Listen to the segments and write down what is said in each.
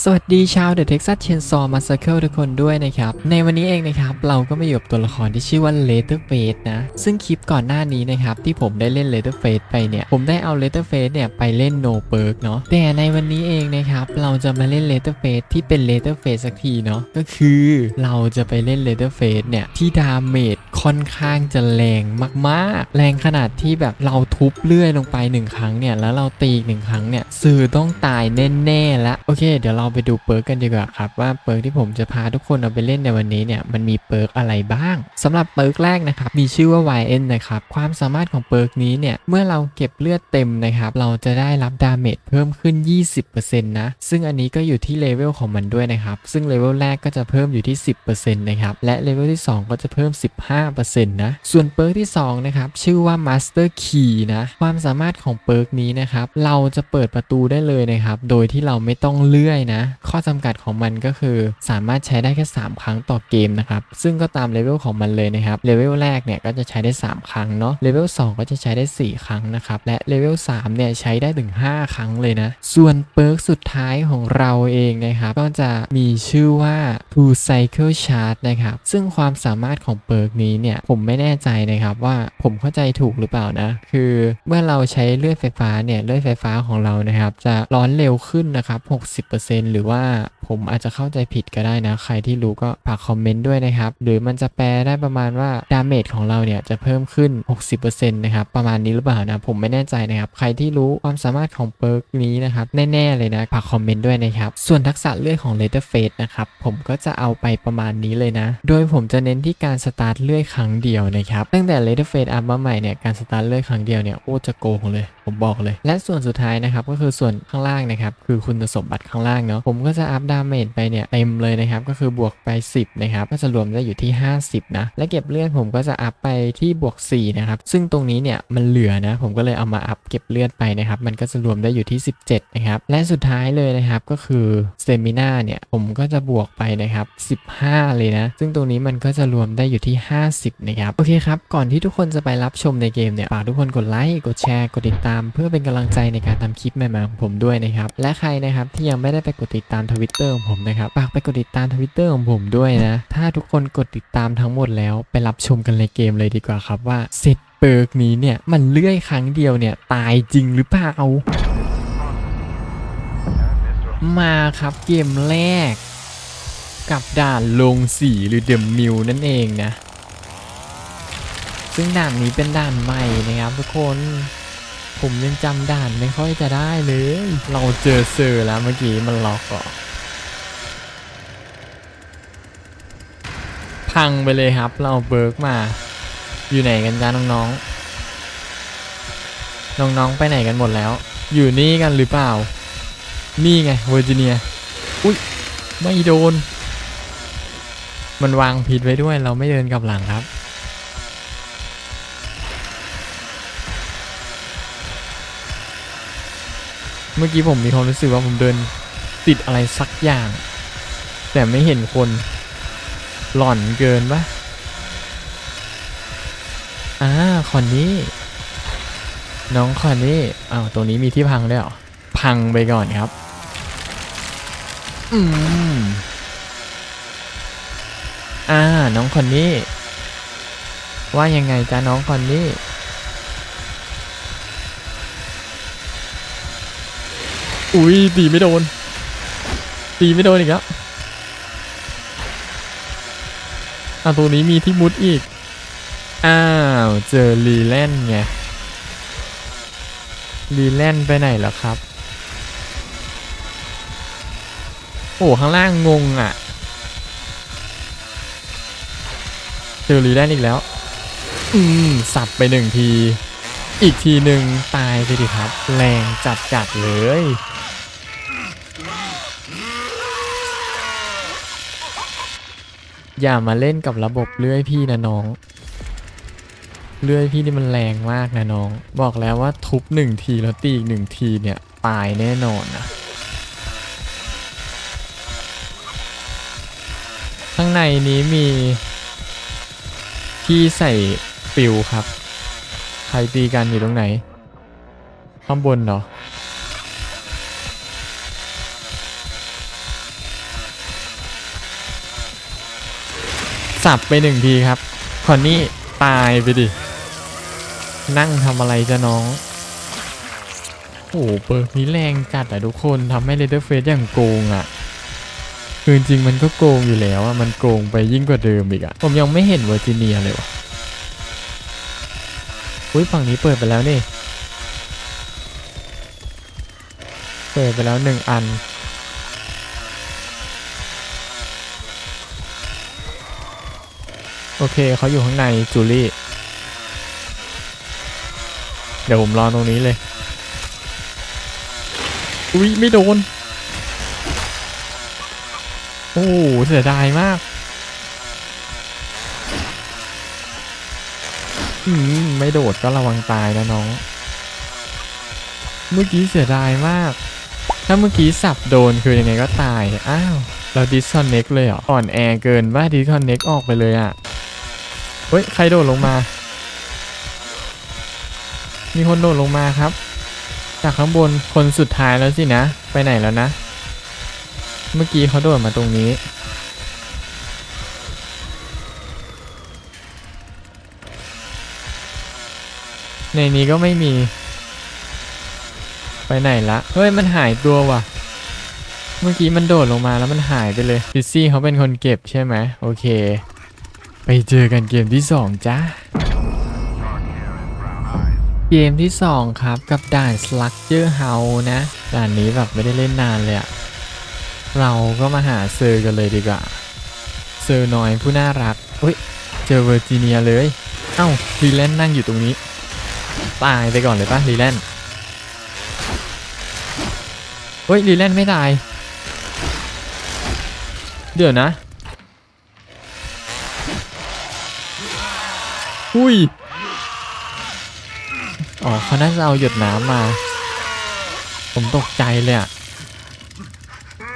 สวัสดีชาว The Texas Chainsaw Massacre ทุกคนด้วยนะครับ ในวันนี้เองนะครับ เราก็มาอยู่กับตัวละครที่ชื่อว่า Leatherface นะ ซึ่งคลิปก่อนหน้านี้นะครับ ที่ผมได้เล่น Leatherface ไปเนี่ย ผมได้เอา Leatherface เนี่ย ไปเล่น No Perk เนาะแต่ในวันนี้เองนะครับ เราจะมาเล่น Leatherface ที่เป็น Leatherface สักทีเนาะก็คือเราจะไปเล่น Leatherface เนี่ย ที่ดาเมจค่อนข้างจะแรงมากๆ แรงขนาดที่แบบเราทุบเลื่อยลงไปหนึ่งครั้งเนี่ยแล้วเราตีอีกหนึ่งครั้งเนี่ยสื่อต้องตายแน่ๆแล้วโอเค เดี๋ยวเราไปดูเปิร์กกันดีกว่าครับว่าเปิร์กที่ผมจะพาทุกคนเอาไปเล่นในวันนี้เนี่ยมันมีเปิร์กอะไรบ้างสำหรับเปิร์กแรกนะครับมีชื่อว่า YN นะครับความสามารถของเปิร์กนี้เนี่ยเมื่อเราเก็บเลือดเต็มนะครับเราจะได้รับดาเมจเพิ่มขึ้น 20%นะซึ่งอันนี้ก็อยู่ที่เลเวลของมันด้วยนะครับซึ่งเลเวลแรกก็จะเพิ่มอยู่ที่ 10%นะครับและเลเวลที่ 2 ก็จะเพิ่ม 15%นะส่วนเปิร์กที่2นะครับชื่อว่า Master Key นะความสามารถของเปิร์กนี้นะครับเราจะเปิดประตูได้เลยนะครับโดยที่เราไม่ต้องเลื่อยนะข้อจำกัดของมันก็คือ สามารถใช้ได้แค่ 3 ครั้งต่อเกมนะครับ ซึ่งก็ตามเลเวลของมันเลยนะครับ เลเวลแรกเนี่ยก็จะใช้ได้ 3 ครั้งเนาะ เลเวล2ก็จะใช้ได้ 4 ครั้งนะครับ และเลเวล3เนี่ยใช้ได้ถึง 5 ครั้งเลยนะ ส่วนเปิร์กสุดท้ายของเราเองนะครับก็จะมีชื่อว่า Two Cycle Charge นะครับ ซึ่งความสามารถของเปิร์กนี้เนี่ยผมไม่แน่ใจนะครับว่าผมเข้าใจถูกหรือเปล่านะ คือเมื่อเราใช้เลือดไฟฟ้าเนี่ยเลือดไฟฟ้าของเรานะครับจะร้อนเร็วขึ้นนะครับ 60%หรือว่าผมอาจจะเข้าใจผิดก็ได้นะ ใครที่รู้ก็ฝากคอมเมนต์ด้วยนะครับ หรือมันจะแปลได้ประมาณว่าดาเมจของเราเนี่ยจะเพิ่มขึ้น 60%นะครับ ประมาณนี้หรือเปล่านะ ผมไม่แน่ใจนะครับ ใครที่รู้ความสามารถของเปิร์กนี้นะครับ แน่ ๆ เลยนะฝากคอมเมนต์ด้วยนะครับ ส่วนทักษะเลื่อยของ Leatherface นะครับ ผมก็จะเอาไปประมาณนี้เลยนะ โดยผมจะเน้นที่การสตาร์ทเลื่อยครั้งเดียวนะครับตั้งแต่ Leatherface อัพมาใหม่เนี่ยการสตาร์ทเลื่อยครั้งเดียวเนี่ยโคตรจะโกงเลยผมบอกเลย และส่วนสุดท้ายนะครับก็คือส่วนข้างล่างนะครับคือคุณสมบัติข้างล่างเนาะผมก็จะอัพดาเมจไปเนี่ยเต็มเลยนะครับก็คือบวกไป 10นะครับก็จะรวมได้อยู่ที่ 50 นะ และเก็บเลือดผมก็จะอัพไปที่บวก4นะครับซึ่งตรงนี้เนี่ยมันเหลือนะผมก็เลยเอามาอัพเก็บเลือดไปนะครับมันก็จะรวมได้อยู่ที่ 17นะครับและสุดท้ายเลยนะครับก็คือเตมิน่าเนี่ยผมก็จะบวกไปนะครับ15 เลยนะ ซึ่งตรงนี้มันก็จะรวมได้อยู่ที่ 50นะครับโอเคครับก่อนที่ทุกคนจะไปรับชมในเกมเนี่ยฝากทุกคนกดไลค์กดแชร์กดติดตามเพื่อเป็นกำลังใจในการทำคลิปใหม่ๆของผมด้วยนะครับ และใครนะครับที่ยังไม่ได้ไปกดติดตามทวิตเตอร์ของผมนะครับฝากไปกดติดตามทวิตเตอร์ของผมด้วยนะ ถ้าทุกคนกดติดตามทั้งหมดแล้วไปรับชมกันในเกมเลยดีกว่าครับว่าเซตเปิร์กนี้เนี่ยมันเลื่อยครั้งเดียวเนี่ยตายจริงหรือเปล่ามาครับเกมแรก กับด่านลงสีหรือเดมมิวนั่นเองนะ ซึ่งด่านนี้เป็นด่านใหม่นะครับทุกคน ผมยังจำด่านไม่ค่อยจะได้เลย เราเจอเซอร์แล้วเมื่อกี้มันล็อกก่อพังไปเลยครับ เราเอาเบิร์กมา อยู่ไหนกันจ้าน้องๆ น้องๆ ไปไหนกันหมดแล้ว อยู่นี่กันหรือเปล่า นี่ไงเวอร์จิเนีย อุ้ยไม่โดน มันวางผิดไว้ด้วยเราไม่เดินกลับหลังครับ เมื่อกี้ผมมีความรู้สึกว่าผมเดินติดอะไรสักอย่าง แต่ไม่เห็นคนหล่อนเกินปะอ่าคอนนี้ น้องคอนนี้อ้าวตรงนี้มีที่พังด้วยเหรอ พังไปก่อนครับ อืมอ่า น้องคอนนี้ ว่ายังไงจ้าน้องคอนนี้ อุ้ยตีไม่โดน ตีไม่โดนอีกแล้วอะตรงนี้มีที่มุดอีก อ้าว เจอรีแลนด์ไง รีแลนด์ไปไหนแล้วครับ โอ้ข้างล่างงงอะ เจอรีแลนด์อีกแล้ว อืม สับไปหนึ่งที อีกทีหนึ่งตายไปดิครับ แรงจัดจัดเลย อย่ามาเล่นกับระบบเลื่อยพี่นะน้อง เลื่อยพี่นี่มันแรงมากนะน้อง บอกแล้วว่าทุบหนึ่งทีแล้วตีอีกหนึ่งทีเนี่ยตายแน่นอนนะข้างในนี้มีที่ใส่ปิวครับ ใครตีกันอยู่ตรงไหน ข้างบนเหรอ สับไปหนึ่งทีครับคอนนี่ตายไปดิ นั่งทำอะไรจะน้อง โอ้โหเปิร์กนี้แรงจัดอะทุกคนทำให้เลเดอร์เฟสอย่างโกงอะคือจริงมันก็โกงอยู่แล้วอะมันโกงไปยิ่งกว่าเดิมอีกอะผมยังไม่เห็นเวอร์จิเนียเลยวะอุ้ยฝั่งนี้เปิดไปแล้วนี่ เปิดไปแล้วหนึ่งอัน โอเคเขาอยู่ข้างในจูลี่ เดี๋ยวผมรอตรงนี้เลย อุ้ยไม่โดน โอ้เสียดายมากอืมไม่โดดก็ระวังตายนะน้อง เมื่อกี้เสียดายมาก ถ้าเมื่อกี้สับโดนคือยังไงก็ตาย อ้าว เราดิสคอนเน็กเลยเหรออ่อนแอเกินว่าดิสคอนเน็กออกไปเลยอะ่ะ เฮ้ย ใครโดดลงมา มีคนโดดลงมาครับ จากข้างบนคนสุดท้ายแล้วสินะ ไปไหนแล้วนะ เมื่อกี้เขาโดดมาตรงนี้ ในนี้ก็ไม่มี ไปไหนละ เฮ้ย มันหายตัวว่ะเมื่อกี้มันโดดลงมาแล้วมันหายไปเลยซิซี่เขาเป็นคนเก็บใช่ไหมโอเค ไปเจอกันเกมที่สองจ้าเกมที่2ครับกับด่าน Slugger House นะ ด่านนี้แบบไม่ได้เล่นนานเลยอะเราก็มาหาเซอร์กันเลยดีกว่า เซอร์น้อยผู้น่ารักเฮ้ย เจอเวอร์จิเนียเลย เอ้ารีแลนนั่งอยู่ตรงนี้ ตายไปก่อนเลยปะรีแลนเฮ้ยรีแลนไม่ตาย เดี๋ยวนะ อุ้ย อ๋อเขาน่าจะเอาหยดน้ำมา ผมตกใจเลยอะ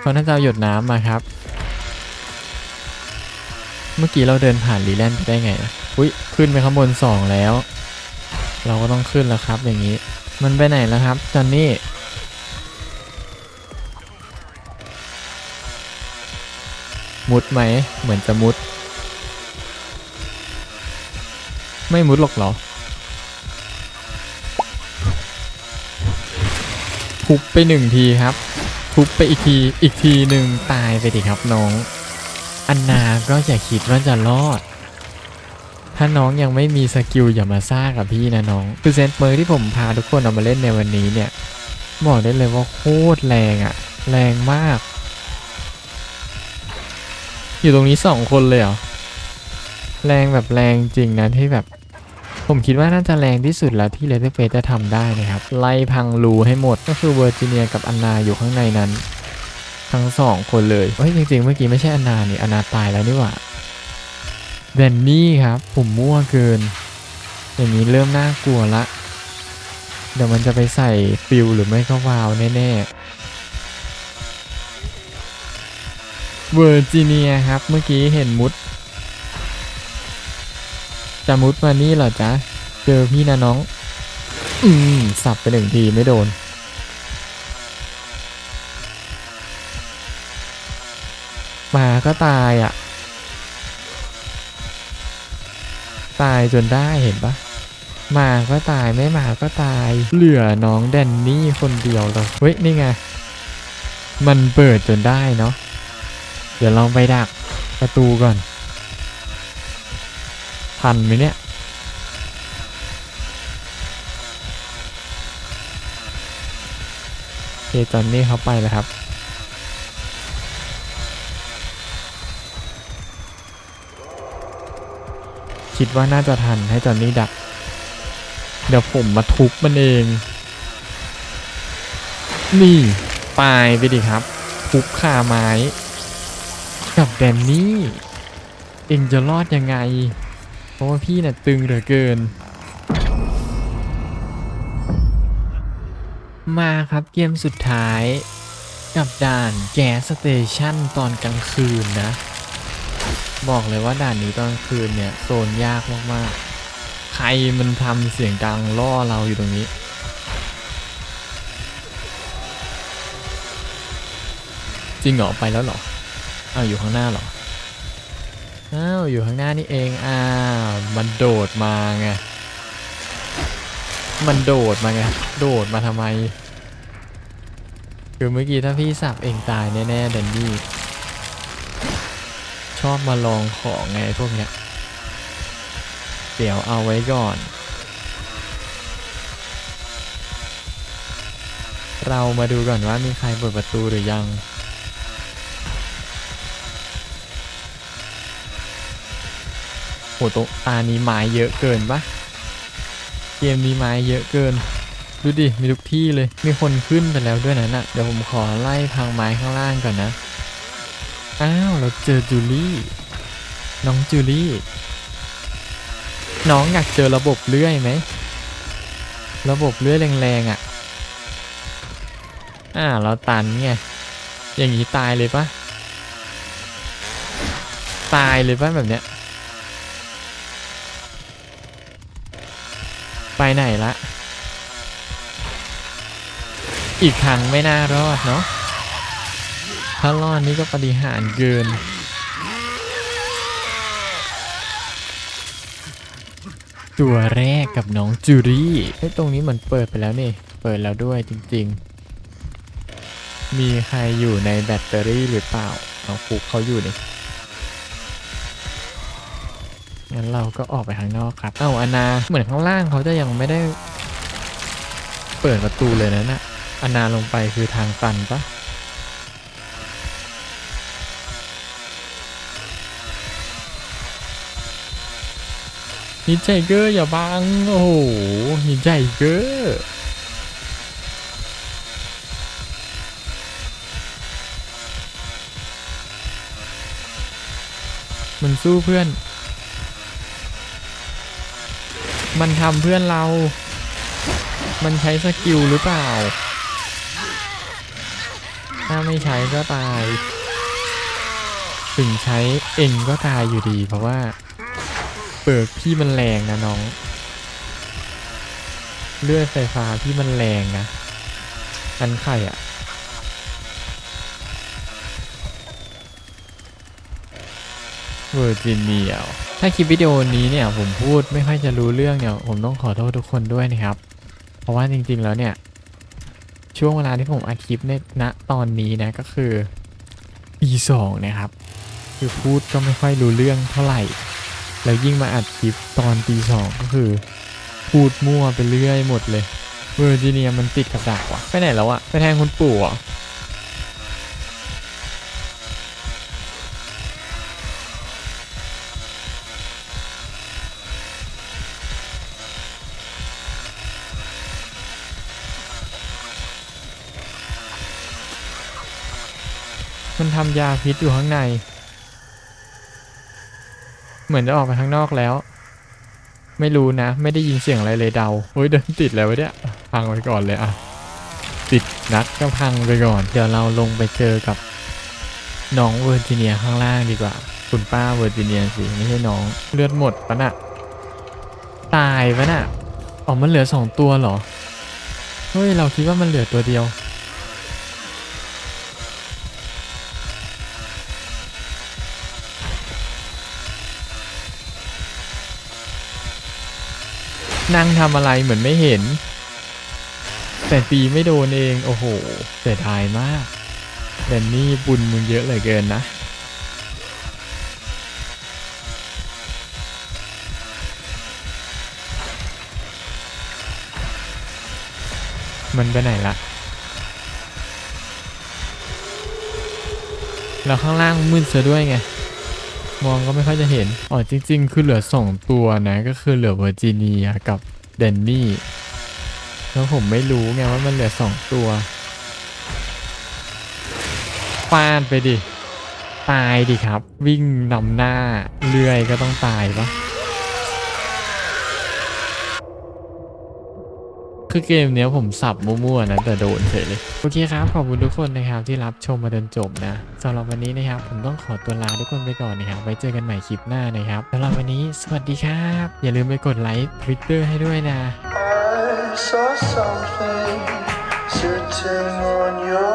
เขาน่าจะเอาหยดน้ำมาครับ เมื่อกี้เราเดินผ่านรีแลนด์ไปได้ไงอะอุ้ยขึ้นไปข้างบนสองแล้ว เราก็ต้องขึ้นแล้วครับอย่างนี้ มันไปไหนแล้วครับจอนนี่มุดไหม เหมือนจะมุด ไม่มุดหรอกเหรอทุบไปหนึ่งทีครับ ทุบไปอีกทีอีกทีหนึ่งตายไปดิครับน้อง อันนาก็อย่าคิดว่าจะรอด ถ้าน้องยังไม่มีสกิลอย่ามาซ่ากับพี่นะน้องคือเซนต์เมอร์ที่ผมพาทุกคนเอามาเล่นในวันนี้เนี่ยบอกได้เลยว่าโคตรแรงอะแรงมาก อยู่ตรงนี้สองคนเลยเหรอแรงแบบแรงจริงนะที่แบบ ผมคิดว่าน่าจะแรงที่สุดแล้วที่เลเ e อร์เฟจะทำได้นะครับ ไล่พังรูให้หมดก็คือเวอร์จิเนียกับอันนาอยู่ข้างในนั้น ทั้งสองคนเลยเฮ้ยจริงๆ เมื่อกี้ไม่ใช่อันนานี่อันนาตายแล้วนี่หว่าแดนนี่ครับ ผมมั่วเกิน อย่างนี้เริ่มน่ากลัวละ เดี๋ยวมันจะไปใส่ฟิวหรือไม่ก็วาวแน่ๆเวอร์จิเนียครับ เมื่อกี้เห็นมุด จะมุดมานี่เหรอจ๊ะ เจอพี่นะน้อง อืม สับไปหนึ่งทีไม่โดน มาก็ตายอะ ตายจนได้เห็นปะมาก็ตายไม่มาก็ตาย เหลือน้องแดนนี่คนเดียวเลยเฮ้ย นี่ไง มันเปิดจนได้เนาะเดี๋ยวลองไปดักประตูก่อน ทันไหมเนี่ยโอเคจอนนี่เขาไปแล้วครับคิดว่าน่าจะทันให้จอนนี่ดัก เดี๋ยวผมมาทุบมันเอง นี่ตายไปดิครับ ทุบคาไม้ กับแดนนี่ เองจะรอดยังไง ราะว่าพี่น่ะตึงเหลือเกิน มาครับเกมสุดท้าย กับด่านแก๊สสเตชันตอนกลางคืนนะ บอกเลยว่าด่านนี้ตอนกลางคืนเนี่ยโซนยากมากๆ ใครมันทำเสียงดังล่อเราอยู่ตรงนี้จริงเหรอไปแล้วเหรอ อ้าวอยู่ข้างหน้าเหรอ อ้าวอยู่ข้างหน้านี่เองอ้าวมันโดดมาไงมันโดดมาไงโดดมาทำไม คือเมื่อกี้ถ้าพี่สับเองตายแน่ๆแดนนี่ชอบมาลองของไงพวกเนี้ยเดี๋ยวเอาไว้ก่อน เรามาดูก่อนว่ามีใครเปิดประตูหรือยัง หตรงตานี้ไม้เยอะเกินปะเกมนี้ไม้เยอะเกิน ดูดิ มีทุกที่เลย มีคนขึ้นไปแล้วด้วยนะน่ะ เดี๋ยวผมขอไล่พังไม้ข้างล่างก่อนนะ อ้าว เราเจอจูลี่ น้องจูลี่ น้องอยากเจอระบบเลื่อยไหม ระบบเลื่อยแรงๆอะ่ะ อ่า เราตันไง อย่างนี้ตายเลยปะตายเลยปะแบบเนี้ย ไปไหนละ อีกครั้งไม่น่ารอดเนาะถ้ารอดนี่ก็ปฏิหารเกิน ตัวแรกกับน้องจูรี่ไอ้ตรงนี้เหมือนเปิดไปแล้วนี่ เปิดแล้วด้วยจริง ๆ มีใครอยู่ในแบตเตอรี่หรือเปล่าน้องฟุกเขาอยู่นี่ งั้นเราก็ออกไปข้างนอกครับเอ้าอนาเหมือนข้างล่างเขาจะยังไม่ได้ เปิดประตูเลยนะน่ะอนาลงไปคือทางตันปะนิจใจเกอร์อย่าบัง โอ้โหนิจใจเกอร์มันสู้เพื่อน มันทำเพื่อนเรา มันใช้สกิลหรือเปล่า ถ้าไม่ใช้ก็ตาย ถึงใช้เองก็ตายอยู่ดี เพราะว่า เปิดพี่มันแรงนะน้อง เลือดไฟฟ้าพี่มันแรงนะอันไข่อะเวอร์จิเนีย ถ้าคลิปวิดีโอนี้เนี่ยผมพูดไม่ค่อยจะรู้เรื่องเนี่ย ผมต้องขอโทษทุกคนด้วยนะครับ เพราะว่าจริงๆแล้วเนี่ย ช่วงเวลาที่ผมอัดคลิปในณตอนนี้นะก็คือปีสองนะครับ คือพูดก็ไม่ค่อยรู้เรื่องเท่าไหร่ แล้วยิ่งมาอัดคลิปตอนปีสองก็คือ พูดมั่วไปเรื่อยหมดเลยเวอร์จิเนียมันติดกับดักว่ะไปไหนแล้วอะไปแทนคุณปู่เห มันทำยาพิษอยู่ข้างใน เหมือนจะออกไปข้างนอกแล้ว ไม่รู้นะ ไม่ได้ยินเสียงอะไรเลยเดาโอ้ยเดินติดแล้ววะเนี่ยพังไปก่อนเลยอะติดนัดก็พังไปก่อน เดี๋ยวเราลงไปเจอกับน้องเวอร์จิเนียข้างล่างดีกว่า คุณป้าเวอร์จิเนียสิไม่ใช่น้องเลือดหมดปะน่ะตายปะน่ะอ๋อมันเหลือสองตัวเหรอเฮ้ยเราคิดว่ามันเหลือตัวเดียว นั่งทำอะไรเหมือนไม่เห็น แต่ตีไม่โดนเอง โอ้โหเสียดายมากแดนนี่บุญมึงเยอะเหลือเกินนะมันไปไหนละแล้วข้างล่างมืดซะด้วยไง มองก็ไม่ค่อยจะเห็น อ๋อจริง ๆ คือเหลือ 2 ตัวนะก็คือเหลือเวอร์จิเนียกับเดนนี่แล้วผมไม่รู้ไงว่ามันเหลือ 2 ตัวฟาดไปดิ ตายดิครับ วิ่งนำหน้าเลื่อยก็ต้องตายปะ คือเกมเนี้ยผมสับมั่วๆนะแต่โดนเฉยเลยโอเคครับขอบคุณทุกคนนะครับที่รับชมมาจนจบนะสำหรับวันนี้นะครับผมต้องขอตัวลาทุกคนไปก่อนนะครับไว้เจอกันใหม่คลิปหน้านะครับสำหรับวันนี้สวัสดีครับ อย่าลืมไปกดไลค์ทวิตเตอร์ให้ด้วยนะ I saw something sitting on your